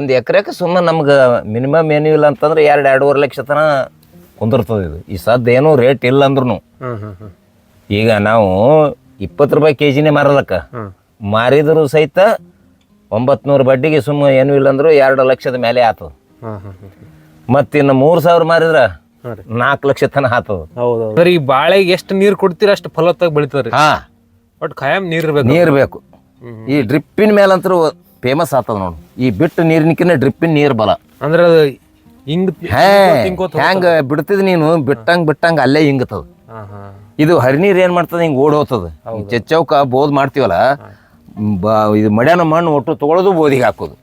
ಒಂದು ಎಕರೆಗೆ ಸುಮ್ಮನೆ ನಮ್ಗೆ ಮಿನಿಮಮ್ ಏನೂ ಇಲ್ಲ ಅಂತಂದ್ರೆ ಎರಡು ಎರಡೂವರೆ ಲಕ್ಷ ತನ ಕುಂದಿರ್ತದೆ ಇದು. ಈ ಸದ್ದ ಏನೂ ರೇಟ್ ಇಲ್ಲ ಅಂದ್ರೂ ಈಗ ನಾವು ಇಪ್ಪತ್ತು ರೂಪಾಯಿ ಕೆ ಜಿನೇ ಮಾರಲಕ್ಕ ಮಾರಿದ್ರು ಸಹಿತ ಒಂಬತ್ತು ನೂರು ಬಡ್ಡಿಗೆ ಸುಮ್ಮ ಏನೂ ಇಲ್ಲ ಅಂದ್ರೂ ಎರಡು ಲಕ್ಷದ ಮೇಲೆ ಆತದ. ಮತ್ತಿನ್ನು. ಮತ್ತು ಇನ್ನು ಮೂರು ಸಾವಿರ ಮಾರಿದ್ರೆ ನಾಲ್ಕು ಲಕ್ಷ ತನ ಆತದ. ಹೌದು ಸರ್ ಈ ಬಾಳೆಗೆ ಎಷ್ಟು ನೀರು ಕೊಡ್ತೀರ ಅಷ್ಟು ಫಲವತ್ತಾಗಿ ಬೆಳಿತದ್ರಿ? ಹಾಂ. ಒಟ್ಟು ಖಾಯಂ ನೀರು ಇರ್ಬೇಕು. ನೀರು ಬೇಕು. ಈ ಡ್ರಿಪ್ಪಿನ ಮೇಲಂತರೂ ಫೇಮಸ್ ಆಗ್ತದ ನೋಡು. ಈ ಬಿಟ್ಟು ನೀರಿನಕಿನ್ನ ಡ್ರಿಪ್ಪಿನ ನೀರು ಬಲ. ಅಂದ್ರೆ ಅದು ಹಿಂಗ್ ಹೇ ಹೆಂಗ ಬಿಡ್ತಿದ್ ನೀನು? ಬಿಟ್ಟಂಗ್ ಬಿಟ್ಟಂಗ ಅಲ್ಲೇ ಹಿಂಗತದ ಇದು ಹರಿ ಹರಿನೀರ್ ಏನ್ ಮಾಡ್ತದ? ಹಿಂಗ್ ಓಡ್ ಹೋಗ್ತದ. ಚೆಚ್ಚೌಕ ಬೋದ್ ಮಾಡ್ತೀವಲ್ಲ ಇದು ಮಡ್ಯಾನ ಮಣ್ಣು ಒಟ್ಟು ತಗೊಳ್ಳೋದು ಬೋದಿಗೆ ಹಾಕೋದು.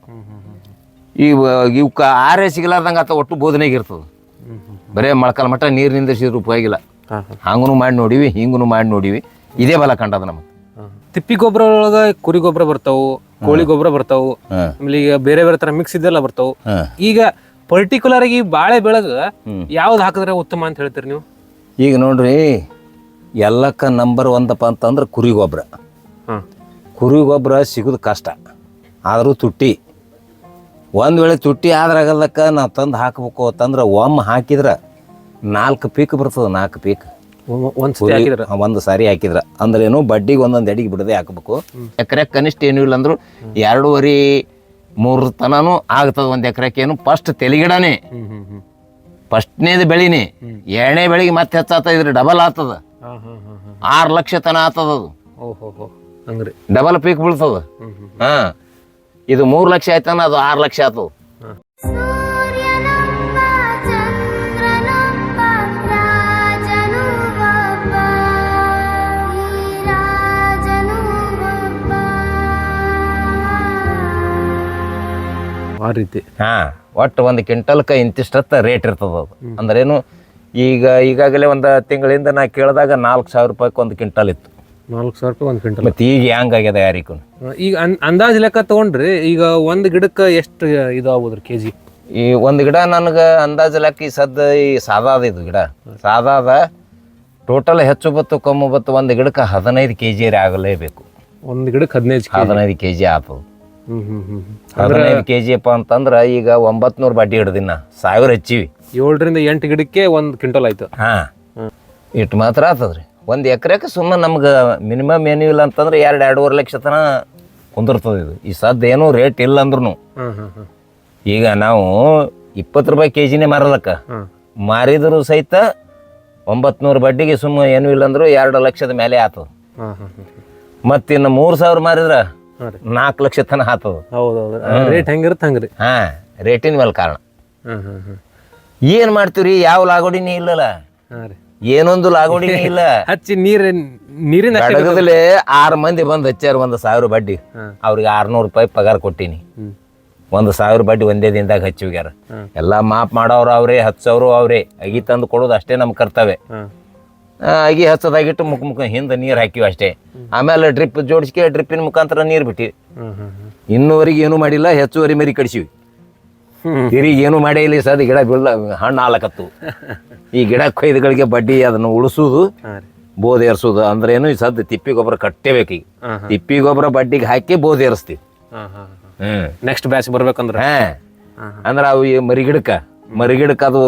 ಈ ಇವಕ್ಕ ಆರೇ ಸಿಗಲಾರ್ದಂಗ ಆತ ಒಟ್ಟು ಬೋಧನೆಗೆ ಇರ್ತದ. ಬರೇ ಮೊಳಕಾಲ ಮಟ್ಟ ನೀರು ನಿಂದಿರ್ಸಿದ್ರು ಉಪಯೋಗಿಲ್ಲ. ಹಂಗೂ ಮಾಡಿ ನೋಡಿವಿ ಹಿಂಗೂ ಮಾಡಿ ನೋಡಿವಿ. ಇದೇ ಬಲ ಕಂಡದ ನಮಗೆ. ತಿಪ್ಪಿ ಗೊಬ್ಬರ ಒಳಗ ಕುರಿ ಗೊಬ್ಬರ ಬರ್ತಾವು ಕೋಳಿ ಗೊಬ್ಬರ ಬರ್ತಾವು ಆಮೇಲೆ ಈಗ ಬೇರೆ ಬೇರೆ ತರ ಮಿಕ್ಸ್ ಇದೆಲ್ಲ ಬರ್ತಾವು. ಈಗ ಪರ್ಟಿಕ್ಯುಲರ್ ಆಗಿ ಬಾಳೆ ಬೆಳಗ ಯಾವ್ದು ಹಾಕಿದ್ರೆ ಉತ್ತಮ ಅಂತ ಹೇಳ್ತೀರಿ ನೀವು? ಈಗ ನೋಡ್ರಿ ಎಲ್ಲಕ್ಕ ನಂಬರ್ ಒಂದಪ್ಪ ಅಂತಂದ್ರೆ ಕುರಿ ಗೊಬ್ಬರ. ಕುರಿ ಗೊಬ್ಬರ ಸಿಗೋದು ಕಷ್ಟ ಆದರೂ ತುಟ್ಟಿ. ಒಂದು ವೇಳೆ ತುಟ್ಟಿ ಆದ್ರಾಗಲ್ಲಕ್ಕ ನಾವು ತಂದು ಹಾಕಬೇಕು ಅಂತಂದ್ರೆ ಒಮ್ಮೆ ಹಾಕಿದ್ರೆ ನಾಲ್ಕು ಪೀಕ್ ಬರ್ತದೆ ನಾಲ್ಕು ಪೀಕ್. ಒಂದ್ ಸಾರಿ ಹಾಕಿದ್ರ? ಒಂದು ಸಾರಿ ಹಾಕಿದ್ರ. ಅಂದ್ರೇನು ಬಡ್ಡಿಗೆ ಒಂದೊಂದು ಎಡಿಗೆ ಬಿಡದೆ ಹಾಕಬೇಕು. ಎಕರೆ ಕನಿಷ್ಠ ಏನು ಇಲ್ಲ ಅಂದ್ರು ಎರಡೂವರೆ ಮೂರು ತನೂ ಆಗ್ತದ ಒಂದು ಎಕರೆಕ್ಕೆ ಏನು? ಫಸ್ಟ್ ತೆಲಿಗಿಡನೇ. ಫಸ್ಟ್ನೇದು ಬೆಳಿನಿ. ಎರಡನೇ ಬೆಳಿಗ್ಗೆ ಮತ್ತೆ ಹೆಚ್ಚಾಗ್ತದ ಇದ್ರೆ ಡಬಲ್ ಆತದ ಆರ್ ಲಕ್ಷ ತನ ಆತದ ಅದು. ಡಬಲ್ ಪೀಕ್ ಬೀಳ್ತದ. ಹಾ. ಇದು ಮೂರು ಲಕ್ಷ ಆಯ್ತಾನ ಅದು ಆರು ಲಕ್ಷ ಆತು ಆ ರೀತಿ. ಹಾ ಒಟ್ಟು ಒಂದು ಕ್ವಿಂಟಲ್ಕ ಇಂತಿಷ್ಟತ್ತ ರೇಟ್ ಇರ್ತದ ಅದು. ಅಂದ್ರೇನು ಈಗ ಈಗಾಗಲೇ ಒಂದು ತಿಂಗಳಿಂದ ನಾ ಕೇಳಿದಾಗ ನಾಲ್ಕು ಸಾವಿರ ರೂಪಾಯಿಗೆ ಒಂದು ಕ್ವಿಂಟಲ್ ಇತ್ತು. ನಾಲ್ಕು ಸಾವಿರ ರೂಪಾಯಿ ಒಂದು ಕ್ವಿಂಟಲ್. ಮತ್ತೆ ಈಗ ಹೆಂಗಾಗ್ಯದ ಯಾರಿಗೂ? ಈಗ ಅನ್ ಅಂದಾಜು ಲೆಕ್ಕ ತಗೊಂಡ್ರಿ ಈಗ ಒಂದು ಗಿಡಕ್ಕೆ ಎಷ್ಟು ಇದು ಆಗ್ಬೋದ್ರಿ ಕೆ ಜಿ ಈ ಒಂದು ಗಿಡ ನನಗೆ ಅಂದಾಜು ಲೆಕ್ಕ ಈ ಸದ್ದ ಈ ಸಾದಾ ಅದ ಇದು ಗಿಡ. ಸಾದಾ ಅದ ಟೋಟಲ್ ಹೆಚ್ಚು ಬತ್ತು ಕಮ್ಮು ಬತ್ತು ಒಂದು ಗಿಡಕ್ಕೆ ಹದಿನೈದು ಕೆ ಜಿ ಆಗಲೇಬೇಕು. ಒಂದು ಗಿಡಕ್ಕೆ ಹದಿನೈದು ಹದಿನೈದು ಕೆ ಜಿ ಆತದ. ಹದಿನೈದು ಕೆ ಜಿ ಅಪ್ಪ ಅಂತಂದ್ರೆ ಈಗ ಒಂಬತ್ತು ಬಡ್ಡಿ ಹಿಡ್ದಿನ ಸಾವಿರ ಹಚ್ಚಿವಿ. ಏಳರಿಂದ ಎಂಟು ಗಿಡಕ್ಕೆ ಒಂದು ಕ್ವಿಂಟಲ್ ಆಯ್ತು. ಹಾಂ. ಇಟ್ಟು ಮಾತ್ರ ಆತದ್ರಿ. ಒಂದು ಎಕರೆಕ್ಕೆ ಸುಮ್ಮನೆ ನಮ್ಗೆ ಮಿನಿಮಮ್ ಏನೂ ಇಲ್ಲ ಅಂತಂದ್ರೆ ಎರಡು ಎರಡೂವರೆ ಲಕ್ಷ ತನ ಕುಂದಿರ್ತದೆ ಇದು. ಈ ಸದ್ಯ ಏನೂ ರೇಟ್ ಇಲ್ಲ ಅಂದ್ರೂ ಈಗ ನಾವು ಇಪ್ಪತ್ತು ರೂಪಾಯಿ ಕೆ ಜಿನೇ ಮಾರಲಕ್ಕ. ಹಾಂ. ಮಾರಿದ್ರು ಸಹಿತ ಒಂಬತ್ತು ನೂರು ಬಡ್ಡಿಗೆ ಸುಮ್ಮ ಏನೂ ಇಲ್ಲ ಅಂದರೂ ಎರಡು ಲಕ್ಷದ ಮೇಲೆ ಆತದ. ಮತ್ತಿನ್ನು ಮತ್ತು ಇನ್ನು ಮೂರು ಸಾವಿರ ಮಾರಿದ್ರೆ ನಾಲ್ಕು ಲಕ್ಷ ತನ ಆತದ. ಹೌದು ಹೌದು ರೇಟ್ ಹೆಂಗಿರುತ್ತೆ ಹಂಗ್ರಿ? ಹಾ ರೇಟಿನ ಮೇಲೆ ಕಾರಣ. ಏನ್ ಮಾಡ್ತೀವ್ರಿ? ಯಾವ ಲಾಗೋಡಿನೇ ಇಲ್ಲಲ್ಲ. ಏನೊಂದು ಲಾಗೋಡಿ ಇಲ್ಲ. ಹಚ್ಚಿ ನೀರು ನೀರಿನ ಅಷ್ಟೇ ಗಡಗದಲ್ಲೇ ಆರು ಮಂದಿ ಬಂದು ಹಚ್ಚಾರ ಒಂದು ಸಾವಿರ ಬಡ್ಡಿ. ಅವ್ರಿಗೆ ಆರ್ನೂರು ರೂಪಾಯಿ ಪಗಾರ ಕೊಟ್ಟಿನಿ. ಒಂದು ಸಾವಿರ ಬಡ್ಡಿ ಒಂದೇ ದಿನದಾಗ ಹಚ್ಚಿವ್ಯಾರ. ಎಲ್ಲ ಮಾಪ್ ಮಾಡೋರು ಅವರೇ ಹಚ್ಚೋರು ಅವ್ರೆ. ಅಗಿ ತಂದು ಕೊಡೋದು ಅಷ್ಟೇ ನಮ್ಮ ಕರ್ತವ್ಯ. ಆ, ಅಗಿ ಹಚ್ಚದಾಗಿಟ್ಟು ಮುಖ ಮುಖ ಹಿಂದೆ ನೀರು ಹಾಕಿವಿ ಅಷ್ಟೇ. ಆಮೇಲೆ ಡ್ರಿಪ್ ಜೋಡಿಸ್ಕೆ ಡ್ರಿಪ್ಪಿನ ಮುಖಾಂತರ ನೀರು ಬಿಟ್ಟಿವಿ ಇನ್ನೂವರೆಗೆ ಏನೂ ಮಾಡಿಲ್ಲ ಹೆಚ್ಚುವರಿ ಮರಿ ಕಡಿಸಿವಿ. ತಿರುಗಿ ಏನೂ ಮಾಡೇ ಇಲ್ಲ ಸದ್ ಗಿಡ ಬೀಳ ಹಣ್ಣು ಹಾಲಕತ್ತು. ಈ ಗಿಡ ಕೊಯ್ದುಗಳಿಗೆ ಬಡ್ಡಿ ಅದನ್ನು ಉಳಿಸೋದು ಬೋಧ ರೀ. ಬೋದ್ ಏರ್ಸೋದು. ಅಂದ್ರೆ ಏನು ಈ ಸದ್ದು ತಿಪ್ಪಿ ಗೊಬ್ಬರ ಕಟ್ಟೇಬೇಕು ಈಗ. ತಿಪ್ಪಿ ಗೊಬ್ಬರ ಬಡ್ಡಿಗೆ ಹಾಕಿ ಹ್ಮ್. ನೆಕ್ಸ್ಟ್ ಬ್ಯಾಚ್ ಬರ್ಬೇಕಂದ್ರೆ? ಹಾ. ಅಂದ್ರೆ ಅವು ಈ ಮರಿಗಿಡಕ್ಕ ಮರಿಗಿಡಕ್ಕೆ ಅದು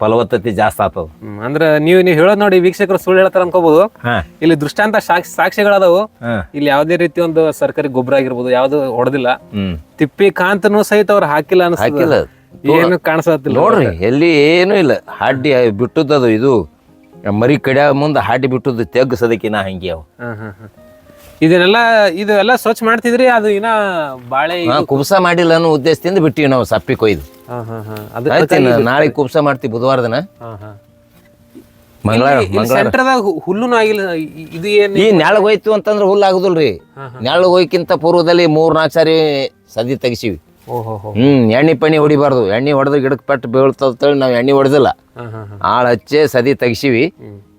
ಫಲವತ್ತತೆ ಜಾಸ್ತಿ ಆಗ್ತದ ಹ್ಮ್ ಅಂದ್ರೆ ನೀವು ನೀವು ಹೇಳೋದ್ ನೋಡಿ ವೀಕ್ಷಕರು ಸುಳ್ಳು ಹೇಳ್ತಾರ ಅನ್ಕೋಬಹುದು ಹಾ. ಇಲ್ಲಿ ದೃಷ್ಟಾಂತ ಸಾಕ್ಷಿ ಸಾಕ್ಷಿಗಳಾದವು ಹಾ. ಇಲ್ಲಿ ಯಾವುದೇ ರೀತಿ ಒಂದು ಸರ್ಕಾರಿ ಗೊಬ್ಬರ ಆಗಿರ್ಬೋದು ಯಾವ್ದು ಹೊಡೆದಿಲ್ಲ. ಹ್ಮ್. ತಿಪ್ಪಿ ಕಾಂತನು ಸಹಿತ ಅವ್ರು ಹಾಕಿಲ್ಲ ಹಾಕಿಲ್ಲ. ಅನ್ಸ್ತದ ಏನು ಕಾಣಿಸತ್ತಿಲ್ಲ. ನೋಡ್ರಿ ಎಲ್ಲಿ ಏನೂ ಇಲ್ಲ. ಹಾಡಿ ಬಿಟ್ಟದ್ದು ಇದು. ಮರಿ ಕಡೆ ಮುಂದೆ ಹಾಡಿ ಬಿಟ್ಟದ್ದು ತೆಗ್ಗು ನಾ ಹಂಗೆ ಅವು. ಹಾ, ಹಾ, ಹಾ. ಇದನ್ನೆಲ್ಲ ಇದೆಲ್ಲ ಸ್ವಚ್ಛ ಮಾಡ್ತಿದ್ರಿ ಅದು ಇನ್ನ ಬಾಳೆ ಹಾ ಕುಬ್ಸ ಮಾಡಿಲ್ಲ ಅನ್ನೋ ಉದ್ದೇಶದಿಂದ ಬಿಟ್ಟಿವಿ ನಾವು ಸಪ್ಪಿ ಕೊಯ್ದು. ಹಾ, ಹಾ, ಹಾ. ಅದು ಆಯ್ತು ನಾಳೆ ಕುಬ್ಸ ಮಾಡ್ತೀವಿ ಬುಧವಾರ ದಿನ ಹಾ, ಹಾ. ಮಂಗಳವಾರ ಇಲ್ಲಿ ಮಂಗಳವಾರ. ಸೆಂಟರ್ದಾಗ ಹು- ಹುಲ್ಲುನು ಆಗಿಲ್ಲ ಇ- ಇದು ಏನ್ ಈ ನೆಳಗ್ ಹೋಯ್ತು ಅಂತಂದ್ರೆ ಹುಲ್ಲು ಆಗುದಿಲ್ರಿ. ನೆಳಗ್ ಹೋಯ್ಕಿಂತ ಪೂರ್ವದಲ್ಲಿ ಮೂರ್ ನಾಲ್ಕು ಸಾರಿ ಸದಿ ತೆಗಿಸಿವಿ. ಓಹೋ ಹೋ ಹ್ಮ್ ಎಣ್ಣೆ ಪಣಿ ಹೊಡಿಬಾರ್ದು. ಎಣ್ಣೆ ಹೊಡೆದ್ರೆ ಗಿಡಕ್ಕೆ ಪೆಟ್ಟು ಬೀಳ್ತೇಳಿ ನಾವು ಎಣ್ಣೆ ಹೊಡೆದಿಲ್ಲ. ಹಾ, ಹಾ, ಹಾ. ಆಳು ಹಚ್ಚೆ ಸದಿ ತೆಗಿಸಿವಿ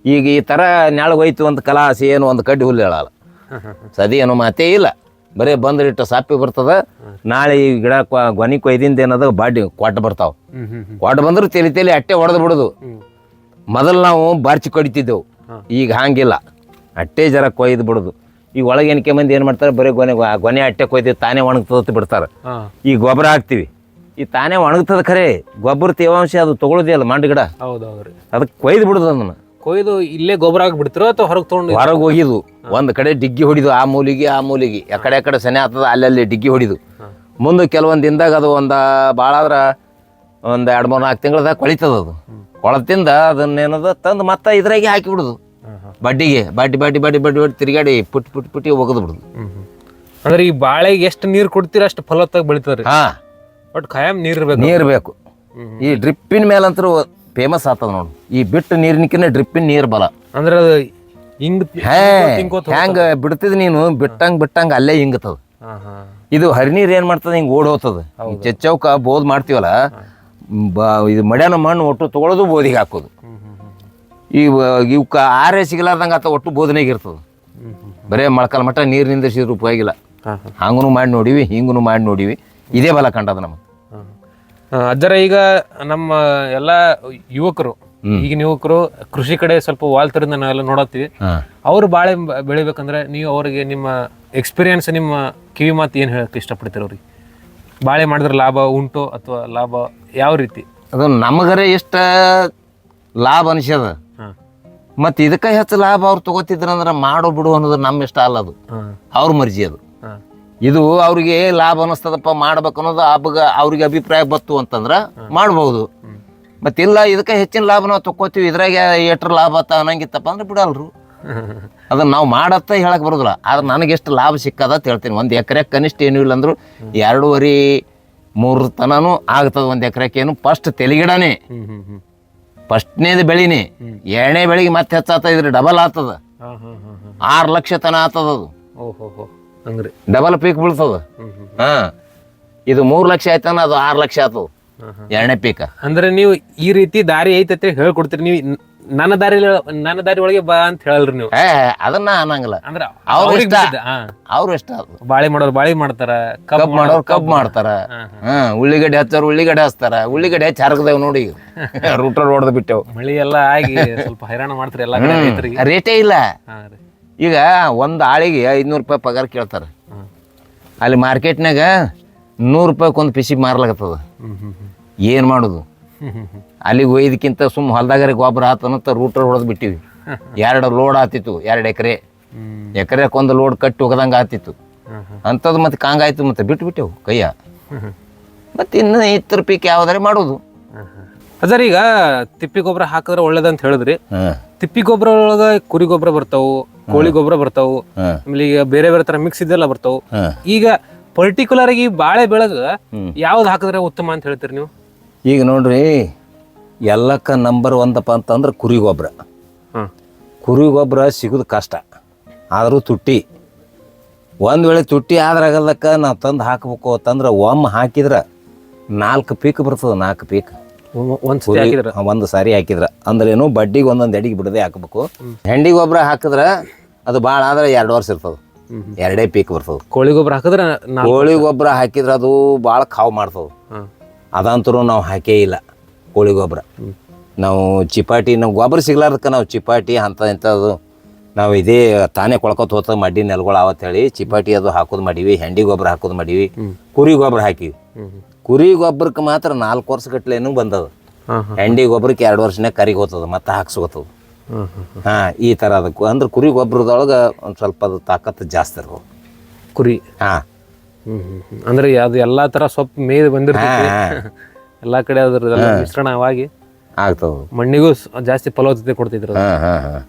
ಈಗ ಈ ತರ ನೆಳಗ್ ಹೋಯ್ತು ಅಂತ ಕಲಾಸಿ ಏನು ಒಂದು ಕಡ್ಡಿ ಹುಲ್ಲು ಹೇಳಲ್ಲ. ಸದಿ ಏನೋ ಮಾತೇ ಇಲ್ಲ. ಬರೀ ಬಂದ್ರಿಟ್ಟು ಸಾಪಿ ಬರ್ತದ. ನಾಳೆ ಈ ಗಿಡ ಗೊನಿ ಕೊಯ್ದಿಂದ ಏನದ ಬಾಡಿ ಕೊಟ್ಟು ಬರ್ತಾವ. ಕೊಟ್ಟು ಬಂದ್ರೆ ತಲೆ ತಲೆ ಅಟ್ಟೆ ಹೊಡೆದು ಬಿಡೋದು. ಮೊದಲು ನಾವು ಬಾರ್ಚಿ ಕಡಿತಿದ್ದೆವು. ಈಗ ಹಂಗಿಲ್ಲ. ಅಟ್ಟೆ ಜರ ಕೊಯ್ದು ಬಿಡೋದು. ಈ ಒಳಗೆ ಎನ್ಕೆ ಮಂದಿ ಏನು ಮಾಡ್ತಾರೆ? ಬರೀ ಗೊನೆ ಗೊನೆ ಅಟ್ಟೆ ಕೊಯ್ದು ತಾನೇ ಒಣಗ್ತದ ಬಿಡ್ತಾರೆ. ಈ ಗೊಬ್ಬರ ಹಾಕ್ತಿವಿ. ಈ ತಾನೇ ಒಣಗ್ತದ ಖರೆ. ಗೊಬ್ಬರ ತೇವಾಂಶ ಅದು ತಗೊಳ್ಳೋದೇ ಅಲ್ಲ ಮಂಡ್ ಗಿಡ. ಅದಕ್ಕೆ ಕೊಯ್ದು ಬಿಡುದು ಅದನ್ನ. ಕೊಯ್ದು ಇಲ್ಲೇ ಗೊಬ್ಬರ ಹಾಕಿ ಬಿಡ್ತಿರೋ ಅಥವಾ ಹೊರಗೆ ತೊಗೊಂಡು ಹೊರಗೆ ಹೋಗಿದ್ದು. ಒಂದು ಕಡೆ ಡಿಗ್ಗಿ ಹೊಡಿದು ಆ ಮೂಲಿಗೆ ಆ ಮೂಲಿಗೆ. ಆ ಕಡೆ ಆ ಕಡೆ ಸೆನೆ ಆಗ್ತದ ಅಲ್ಲಲ್ಲಿ ಡಿಗ್ಗಿ ಹೊಡಿದು. ಮುಂದೆ ಕೆಲವೊಂದು ದಿನದಾಗ ಅದು ಒಂದು ಭಾಳ ಆದ್ರೆ ಒಂದು ಎರಡು ಮೂರು ನಾಲ್ಕು ತಿಂಗಳದಾಗ ಕೊಳಿತದ ಅದು. ಕೊಳತಿಂದ ಅದನ್ನೇನದ ತಂದು ಮತ್ತೆ ಇದ್ರಾಗೆ ಹಾಕಿ ಬಿಡುದು ಬಡ್ಡಿಗೆ ಬಡ್ಡಿ ಬಡ್ಡಿ ಬಡ್ಡಿ ಬಡ್ಡಿ ಬಡ್ಡಿ ತಿರುಗಾಡಿ ಪುಟ್ಟಿ ಪುಟ್ಟಿ ಪುಟ್ಟಿ ಒಗದು ಬಿಡುದು. ಅಂದ್ರೆ ಈ ಬಾಳೆಗೆ ಎಷ್ಟು ನೀರು ಕೊಡ್ತೀರ ಅಷ್ಟು ಫಲವತ್ತಾಗಿ ಬೆಳಿತಾರೆ ಹಾ. ಬಟ್ ಖಾಯಂ ನೀರು ಇರ್ಬೇಕು. ನೀರು ಬೇಕು. ಈ ಡ್ರಿಪ್ಪಿನ ಮೇಲಂತರೂ ಫೇಮಸ್ ಆತದ ನೋಡು. ಈ ಬಿಟ್ಟು ನೀರಿನಕಿನ್ನ ಡ್ರಿಪ್ಪಿನ ನೀರು ಬಲ. ಅಂದ್ರೆ ಅದು ಹಿಂಗ್ ಹೇ ಹೆಂಗ ಬಿಡ್ತಿದ್ ನೀನು? ಬಿಟ್ಟಂಗ್ ಬಿಟ್ಟಂಗ ಅಲ್ಲೇ ಹಿಂಗತದ. ಇದು ಹರಿನೀರ್ ಏನ್ ಮಾಡ್ತದ? ಹಿಂಗ್ ಓಡ್ ಹೋಗ್ತದ. ಚೆಚ್ಚೌಕ ಬೋದ್ ಮಾಡ್ತೀವಲ್ಲ ಇದು ಮಡ್ಯಾನ ಮಣ್ಣು ಒಟ್ಟು ತಗೊಳ್ಳೋದು ಬೋದಿಗೆ ಹಾಕೋದು. ಈ ಇವಕ್ಕ ಆರೇ ಸಿಗಲಾರ್ದಂಗ ಆತ ಒಟ್ಟು ಬೋಧನೆಗೆ ಇರ್ತದ. ಬರೇ ಮೊಳಕಾಲ ಮಟ್ಟ ನೀರು ನಿಂದಿಸಿದ್ರು ಉಪಯೋಗಿಲ್ಲ. ಹಂಗೂ ಮಾಡಿ ನೋಡಿವಿ ಹಿಂಗೂ ಮಾಡಿ ನೋಡಿವಿ. ಇದೇ ಬಲ ಕಂಡದ ನಮಗೆ. ಅಜ್ಜರ ಈಗ ನಮ್ಮ ಎಲ್ಲ ಯುವಕರು ಈಗಿನ ಯುವಕರು ಕೃಷಿ ಕಡೆ ಸ್ವಲ್ಪ ವಾಲ್ತರಿಂದ ನಾವೆಲ್ಲ ನೋಡತ್ತೀವಿ. ಅವರು ಬಾಳೆ ಬೆಳಿಬೇಕಂದ್ರೆ ನೀವು ಅವರಿಗೆ ನಿಮ್ಮ ಎಕ್ಸ್ಪೀರಿಯನ್ಸ್ ನಿಮ್ಮ ಕಿವಿ ಮಾತು ಏನು ಹೇಳಕ್ಕೆ ಇಷ್ಟಪಡ್ತೀರ ಅವ್ರಿಗೆ? ಬಾಳೆ ಮಾಡಿದ್ರೆ ಲಾಭ ಉಂಟು ಅಥವಾ ಲಾಭ ಯಾವ ರೀತಿ? ಅದು ನಮಗರೆ ಇಷ್ಟ ಲಾಭ ಅನಿಸ್ಯದ. ಮತ್ತೆ ಇದಕ್ಕೆ ಹೆಚ್ಚು ಲಾಭ ಅವ್ರು ತಗೋತಿದ್ರಂದ್ರೆ ಮಾಡೋ ಬಿಡು ಅನ್ನೋದು ನಮ್ಮ ಇಷ್ಟ ಅಲ್ಲ ಅದು. ಅವ್ರ ಮರ್ಜಿ ಅದು. ಹಾಂ. ಇದು ಅವ್ರಿಗೆ ಲಾಭ ಅನ್ನಿಸ್ತದಪ್ಪ ಮಾಡ್ಬೇಕು ಅನ್ನೋದು ಹಬ್ಬಗ ಅವ್ರಿಗೆ ಅಭಿಪ್ರಾಯ ಬತ್ತು ಅಂತಂದ್ರೆ ಮಾಡ್ಬೋದು. ಮತ್ತಿಲ್ಲ ಇದಕ್ಕೆ ಹೆಚ್ಚಿನ ಲಾಭ ನಾವು ತಕ್ಕೋತೀವಿ. ಇದ್ರಾಗ ಎಷ್ಟ್ರ ಲಾಭ ಆತ ಅನ್ನಂಗಿತ್ತಪ್ಪ ಅಂದ್ರೆ ಬಿಡಲ್ರು. ಅದನ್ನ ನಾವು ಮಾಡತ್ತ ಹೇಳಕ್ ಬರೋದಿಲ್ಲ. ಆದ್ರೆ ನನಗೆ ಎಷ್ಟು ಲಾಭ ಸಿಕ್ಕದ ಅಂತ ಹೇಳ್ತೀನಿ. ಒಂದು ಎಕರೆ ಕನಿಷ್ಠ ಏನು ಇಲ್ಲ ಅಂದ್ರು ಎರಡೂವರೆ ಮೂರು ತನೂ ಆಗ್ತದ ಒಂದು ಎಕರೆಗೆ ಏನು. ಫಸ್ಟ್ ತೆಲಿಗಿಡನೇ. ಫಸ್ಟ್ನೇದು ಬೆಳಿನಿ. ಎರಡನೇ ಬೆಳಿಗ್ಗೆ ಮತ್ತೆ ಹೆಚ್ಚಾಗ್ತದ ಇದ್ರೆ ಡಬಲ್ ಆಗ್ತದ ಆರು ಲಕ್ಷ ತನ ಆತದ ಅದು. ಓಹೋ ಹೋ ಹಂಗ್ರಿ. ಡಬಲ್ ಪೀಕ್ ಬೀಳ್ತದ? ಹಾ. ಇದು ಮೂರ್ ಲಕ್ಷ ಆಯ್ತಾನ ಅದು ಆರು ಲಕ್ಷ ಹಾಂ ಎರಡನೇ ಪೀಕ ಅಂದ್ರೆ ನೀವು ಈ ರೀತಿ ದಾರಿ ಐತಂತ ಹೇಳ್ಕೊಡ್ತೀರಿ. ನೀವು ನನ್ನ ದಾರಿ ನನ್ನ ದಾರಿ ಒಳಗೆ ಬಾ ಅಂತ ಹೇಳಲ್ರಿ ನೀವು. ಏ ಅದನ್ನ ಅನ್ನಂಗಿಲ್ಲ ಅಂದ್ರೆ ಅವ್ರ ಇಷ್ಟ. ಅವ್ರು ಇಷ್ಟ ಅದು. ಬಾಳೆ ಮಾಡೋರು ಬಾಳೆ ಮಾಡ್ತಾರ ಕಬ್ಬು ಕಬ್ ಮಾಡೋರು ಕಬ್ ಮಾಡ್ತಾರ. ಹಾ ಉಳ್ಳಿಗಡ್ಡೆ ಹಚ್ಚೋರು ಉಳ್ಳಿಗಡ್ಡೆ ಹಚ್ತಾರ. ಉಳ್ಳಿಗಡ್ಡೆ ಹಚ್ಚಿ ಹರಗದೇವ್ ನೋಡಿ ರೂಟರ್ ಹೊಡೆದು ಬಿಟ್ಟೆವು. ಮಳಿ ಎಲ್ಲ ಆಗಿ ಸ್ವಲ್ಪ ಹೈರಾಣ ಮಾಡ್ತಾರೆ ಎಲ್ಲ ರೈತರಿಗೆ. ರೇಟೇ ಇಲ್ಲ. ಈಗ ಒಂದು ಆಳಿಗೆ ಐದುನೂರು ರೂಪಾಯಿ ಪಗಾರ ಕೇಳ್ತಾರೆ. ಅಲ್ಲಿ ಮಾರ್ಕೆಟ್ನಾಗ ನೂರು ರೂಪಾಯಿಗೆ ಒಂದು ಪಿಸಿ ಮಾರ್ಲಾಗತ್ತದ ಏನು ಮಾಡೋದು? ಅಲ್ಲಿಗೆ ಒಯ್ದಕ್ಕಿಂತ ಸುಮ್ಮ ಹೊಲ್ದಾಗರೆ ಗೊಬ್ಬರ ಆತನಂತ ರೂಟರ್ ಹೊಡೆದು ಬಿಟ್ಟಿವಿ. ಎರಡು ಲೋಡ್ ಆತಿತ್ತು ಎರಡು ಎಕರೆ. ಎಕರೆ ಒಂದು ಲೋಡ್ ಕಟ್ಟಿ ಹೋಗದಂಗೆ ಆತಿತ್ತು ಅಂಥದ್ದು ಮತ್ತೆ ಕಾಂಗಾಯ್ತು ಮತ್ತೆ ಬಿಟ್ಟು ಬಿಟ್ಟೆವು ಕೈಯ. ಮತ್ತು ಇನ್ನು ಇತರ ಪೀಕ್ ಯಾವುದಾರೆ ಮಾಡೋದು. ಅಜರ್ ಈಗ ತಿಪ್ಪಿ ಗೊಬ್ಬರ ಹಾಕಿದ್ರೆ ಒಳ್ಳೇದಂತ ಹೇಳಿದ್ರಿ. ತಿಪ್ಪಿ ಗೊಬ್ಬರ ಒಳಗ ಕುರಿ ಗೊಬ್ಬರ ಬರ್ತಾವು ಕೋಳಿ ಗೊಬ್ಬರ ಬರ್ತಾವು ಆಮೇಲೆ ಈಗ ಬೇರೆ ಬೇರೆ ತರ ಮಿಕ್ಸ್ ಇದೆಲ್ಲ ಬರ್ತಾವು. ಈಗ ಪರ್ಟಿಕ್ಯುಲರ್ ಆಗಿ ಬಾಳೆ ಬೆಳೆದ. ಯಾವ್ದು ಹಾಕಿದ್ರೆ ಉತ್ತಮ ಅಂತ ಹೇಳ್ತೀರಿ ನೀವು? ಈಗ ನೋಡ್ರಿ ಎಲ್ಲಕ್ಕ ನಂಬರ್ ಒಂದಪ್ಪ ಅಂತಂದ್ರೆ ಕುರಿ ಗೊಬ್ಬರ ಕುರಿ ಗೊಬ್ಬರ ಸಿಗೋದು ಕಷ್ಟ ಆದರೂ ತುಟ್ಟಿ. ಒಂದು ವೇಳೆ ತುಟ್ಟಿ ಆದ್ರಾಗಲ್ಲಕ್ಕ ನಾವು ತಂದು ಹಾಕಬೇಕು ಅಂತಂದ್ರೆ ಒಮ್ಮೆ ಹಾಕಿದ್ರೆ ನಾಲ್ಕು ಪೀಕ್ ಬರ್ತದೆ ನಾಲ್ಕು ಪೀಕ್. ಒಂದ್ಸತಿ ಹಾಕಿದ್ರ? ಒಂದು ಸಾರಿ ಹಾಕಿದ್ರ. ಅಂದ್ರೇನು ಬಡ್ಡಿಗೆ ಒಂದೊಂದು ಎಡಿಗೆ ಬಿಡದೆ ಹಾಕಬೇಕು. ಹೆಂಡಿ ಗೊಬ್ಬರ ಹಾಕಿದ್ರೆ ಅದು ಭಾಳ ಆದ್ರೆ ಎರಡು ವರ್ಷ ಇರ್ತದೆ. ಎರಡೇ ಪೀಕ್ ಬರ್ತದೆ. ಕೋಳಿ ಗೊಬ್ಬರ ಹಾಕಿದ್ರೆ ಕೋಳಿ ಗೊಬ್ಬರ ಹಾಕಿದ್ರೆ ಅದು ಭಾಳ ಕಾವು ಮಾಡ್ತದೆ. ಅದಂತರೂ ನಾವು ಹಾಕೇ ಇಲ್ಲ ಕೋಳಿ ಗೊಬ್ಬರ. ನಾವು ಚಿಪಾಟಿ ನಾವು ಗೊಬ್ಬರ ಸಿಗ್ಲಾರ್ದಕ್ಕೆ ನಾವು ಚಿಪಾಟಿ ಅಂತ ಇಂಥದ್ದು ನಾವು ಇದೇ ತಾನೇ ಕೊಳ್ಕೊತ ಹೋತ ಮಡ್ಡಿ ನೆಲಗಳು ಆವತ್ತೇಳಿ ಚಿಪಾಟಿ ಅದು ಹಾಕೋದು ಮಾಡೀವಿ ಹೆಂಡಿ ಗೊಬ್ಬರ ಹಾಕೋದು ಮಾಡೀವಿ ಕುರಿ ಗೊಬ್ಬರ ಹಾಕಿವಿ. ಕುರಿ ಗೊಬ್ಬರಕ್ಕೆ ಮಾತ್ರ ನಾಲ್ಕು ವರ್ಷ ಗಟ್ಲೆನೂ ಬಂದದ. ಹೆಂಡಿ ಗೊಬ್ಬರಕ್ಕೆ ಎರಡು ವರ್ಷನೇ ಕರಿಗೆ ಹೋಗ್ತದ ಮತ್ತೆ ಹಾಕ್ಸ್ಕೊತದ. ಹಾ ಈ ಥರ ಅದಕ್ಕೆ ಅಂದ್ರೆ ಕುರಿ ಗೊಬ್ಬರದೊಳಗೆ ಒಂದು ಸ್ವಲ್ಪ ಅದು ತಾಕತ್ತು ಜಾಸ್ತಿ ಇರ್ತದೆ ಕುರಿ? ಹಾಂ. ಅಂದ್ರೆ ಅದು ಎಲ್ಲಾ ತರ ಸೊಪ್ಪು ಮೇಯ್ದು ಬಂದಿರ್ತೈತಿ. ಎಲ್ಲಾ ಕಡೆ ಅದ್ರ ಮಿಶ್ರಣವಾಗಿ ಆಗ್ತದೆ. ಮಣ್ಣಿಗೂ ಜಾಸ್ತಿ ಫಲವತ್ತತೆ ಕೊಡ್ತಿದ್ರು ಅದು. ಹಾಂ ಹಾಂ ಹಾಂ.